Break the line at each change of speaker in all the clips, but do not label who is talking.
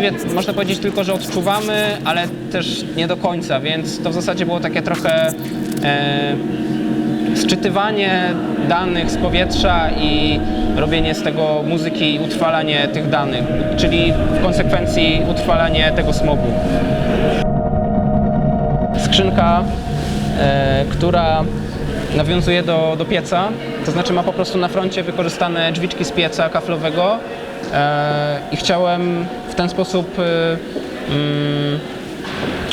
właściwie można powiedzieć tylko, że odczuwamy, ale też nie do końca, więc to w zasadzie było takie trochę e, sczytywanie danych z powietrza i robienie z tego muzyki i utrwalanie tych danych, czyli w konsekwencji utrwalanie tego smogu. Skrzynka, e, która nawiązuje do, do pieca, to znaczy ma po prostu na froncie wykorzystane drzwiczki z pieca kaflowego e, i chciałem w ten sposób e, mm,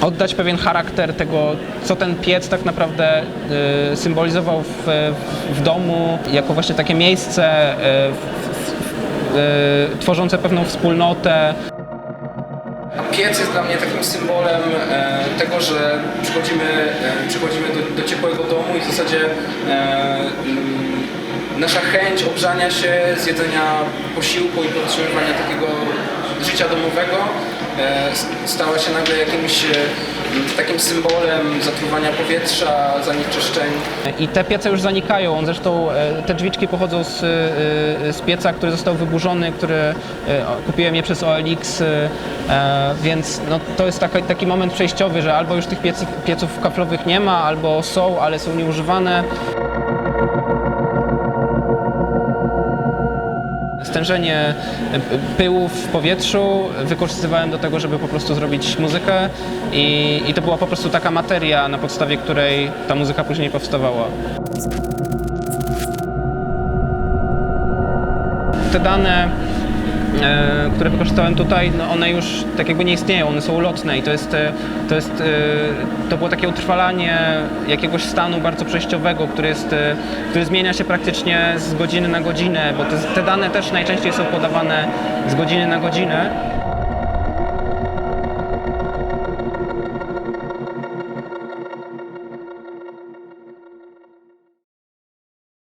oddać pewien charakter tego, co ten piec tak naprawdę y, symbolizował w, w domu, jako właśnie takie miejsce y, y, tworzące pewną wspólnotę. Piec jest dla mnie takim symbolem e, tego, że przychodzimy, e, przychodzimy do, do ciepłego domu i w zasadzie e, mm, nasza chęć ogrzania się, zjedzenia posiłku i podtrzymywania takiego życia domowego e, stała się nagle jakimś e, takim symbolem zatruwania powietrza, zanieczyszczeń. I te piece już zanikają. Zresztą e, te drzwiczki pochodzą z, z pieca, który został wyburzony, który kupiłem je przez OLX, więc no, to jest taki, taki moment przejściowy, że albo już tych pieców, pieców kaflowych nie ma, albo są, ale są nieużywane. Stężenie pyłów w powietrzu wykorzystywałem do tego, żeby po prostu zrobić muzykę i, i to była po prostu taka materia, na podstawie której ta muzyka później powstawała. Te dane, które wykorzystałem tutaj, no one już tak jakby nie istnieją, one są ulotne i to jest, e, to jest, e, to było takie utrwalanie jakiegoś stanu bardzo przejściowego, który jest, e, który zmienia się praktycznie z godziny na godzinę, bo te dane też najczęściej są podawane z godziny na godzinę.